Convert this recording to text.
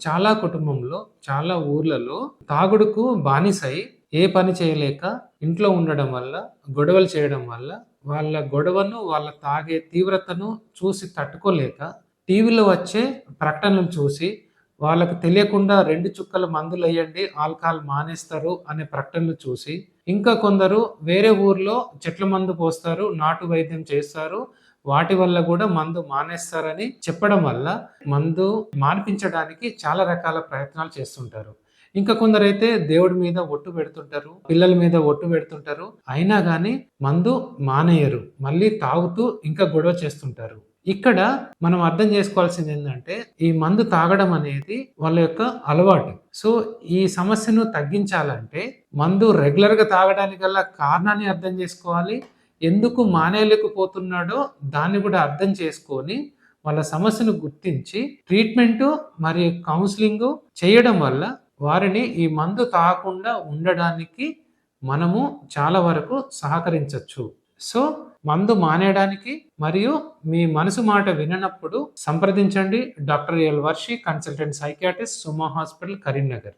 చాలా కుటుంబంలో చాలా ఊర్లలో తాగుడుకు బానిసై ఏ పని చేయలేక ఇంట్లో ఉండడం వల్ల గొడవలు చేయడం వల్ల వాళ్ళ గొడవను వాళ్ళ తాగే తీవ్రతను చూసి తట్టుకోలేక టీవీలో వచ్చే ప్రకటనలు చూసి వాళ్ళకు తెలియకుండా రెండు చుక్కల మందులు వేయండి ఆల్కహాల్ మానేస్తారు అనే ప్రకటనలు చూసి ఇంకా కొందరు వేరే ఊర్లో చెట్ల మందు పోస్తారు నాటు వైద్యం చేస్తారు వాటి వల్ల కూడా మందు మానేస్తారని చెప్పడం వల్ల మందు మాన్పించడానికి చాలా రకాల ప్రయత్నాలు చేస్తుంటారు. ఇంకా కొందరైతే దేవుడి మీద ఒట్టు పెడుతుంటారు పిల్లల మీద ఒట్టు పెడుతుంటారు. అయినా కానీ మందు మానేయరు మళ్ళీ తాగుతూ ఇంకా గొడవ చేస్తుంటారు. ఇక్కడ మనం అర్థం చేసుకోవాల్సింది ఏంటంటే ఈ మందు తాగడం అనేది వాళ్ళ యొక్క అలవాటు. సో ఈ సమస్యను తగ్గించాలంటే మందు రెగ్యులర్గా తాగడానికి గల కారణాన్ని అర్థం చేసుకోవాలి. ఎందుకు మానేయలేకపోతున్నాడో దాన్ని కూడా అర్థం చేసుకొని వాళ్ళ సమస్యను గుర్తించి ట్రీట్మెంట్ మరియు కౌన్సిలింగ్ చేయడం వల్ల వారిని ఈ మందు తాగకుండా ఉండడానికి మనము చాలా వరకు సహకరించవచ్చు సో మందు మానేయడానికి మరియు మీ మనసు మాట విననప్పుడు సంప్రదించండి. Doctor L Varshi consultant psychiatrist Suma hospital Karimnagar.